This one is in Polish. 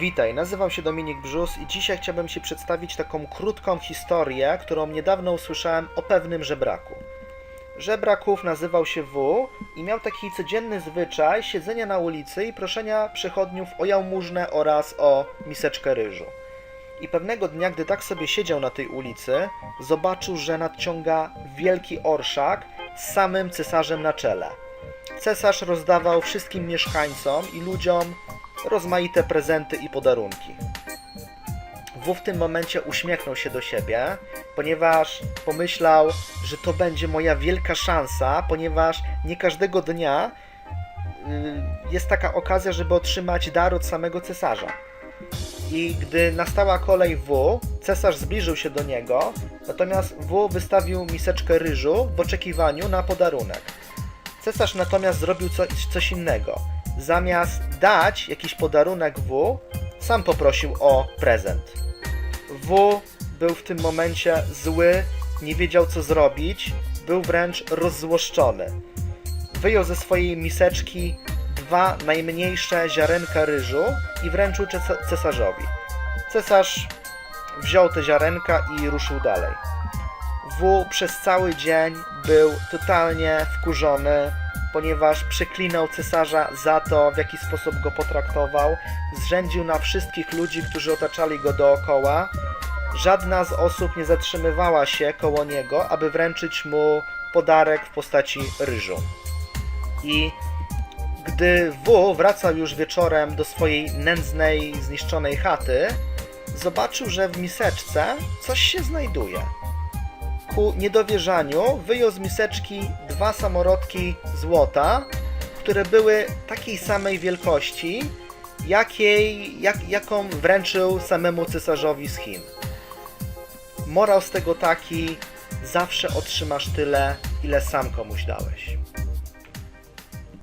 Witaj, nazywam się Dominik Brzus i dzisiaj chciałbym Ci przedstawić taką krótką historię, którą niedawno usłyszałem o pewnym żebraku. Żebraków nazywał się W i miał taki codzienny zwyczaj siedzenia na ulicy i proszenia przechodniów o jałmużnę oraz o miseczkę ryżu. I pewnego dnia, gdy tak sobie siedział na tej ulicy, zobaczył, że nadciąga wielki orszak z samym cesarzem na czele. Cesarz rozdawał wszystkim mieszkańcom i ludziom rozmaite prezenty i podarunki. W w tym momencie uśmiechnął się do siebie, ponieważ pomyślał, że to będzie moja wielka szansa, ponieważ nie każdego dnia y, jest taka okazja, żeby otrzymać dar od samego cesarza. I gdy nastała kolej W, cesarz zbliżył się do niego, natomiast W wystawił miseczkę ryżu w oczekiwaniu na podarunek. Cesarz natomiast zrobił coś, coś innego. Zamiast dać jakiś podarunek W, sam poprosił o prezent. W był w tym momencie zły, nie wiedział co zrobić, był wręcz rozzłoszczony. Wyjął ze swojej miseczki dwa najmniejsze ziarenka ryżu i wręczył ces- cesarzowi. Cesarz wziął te ziarenka i ruszył dalej. W przez cały dzień był totalnie wkurzony, ponieważ przeklinał cesarza za to, w jaki sposób go potraktował, zrzędził na wszystkich ludzi, którzy otaczali go dookoła. Żadna z osób nie zatrzymywała się koło niego, aby wręczyć mu podarek w postaci ryżu. I gdy W wracał już wieczorem do swojej nędznej, zniszczonej chaty, zobaczył, że w miseczce coś się znajduje ku niedowierzaniu wyjął z miseczki dwa samorodki złota, które były takiej samej wielkości, jakiej, jak, jaką wręczył samemu cesarzowi z Chin. Morał z tego taki, zawsze otrzymasz tyle, ile sam komuś dałeś.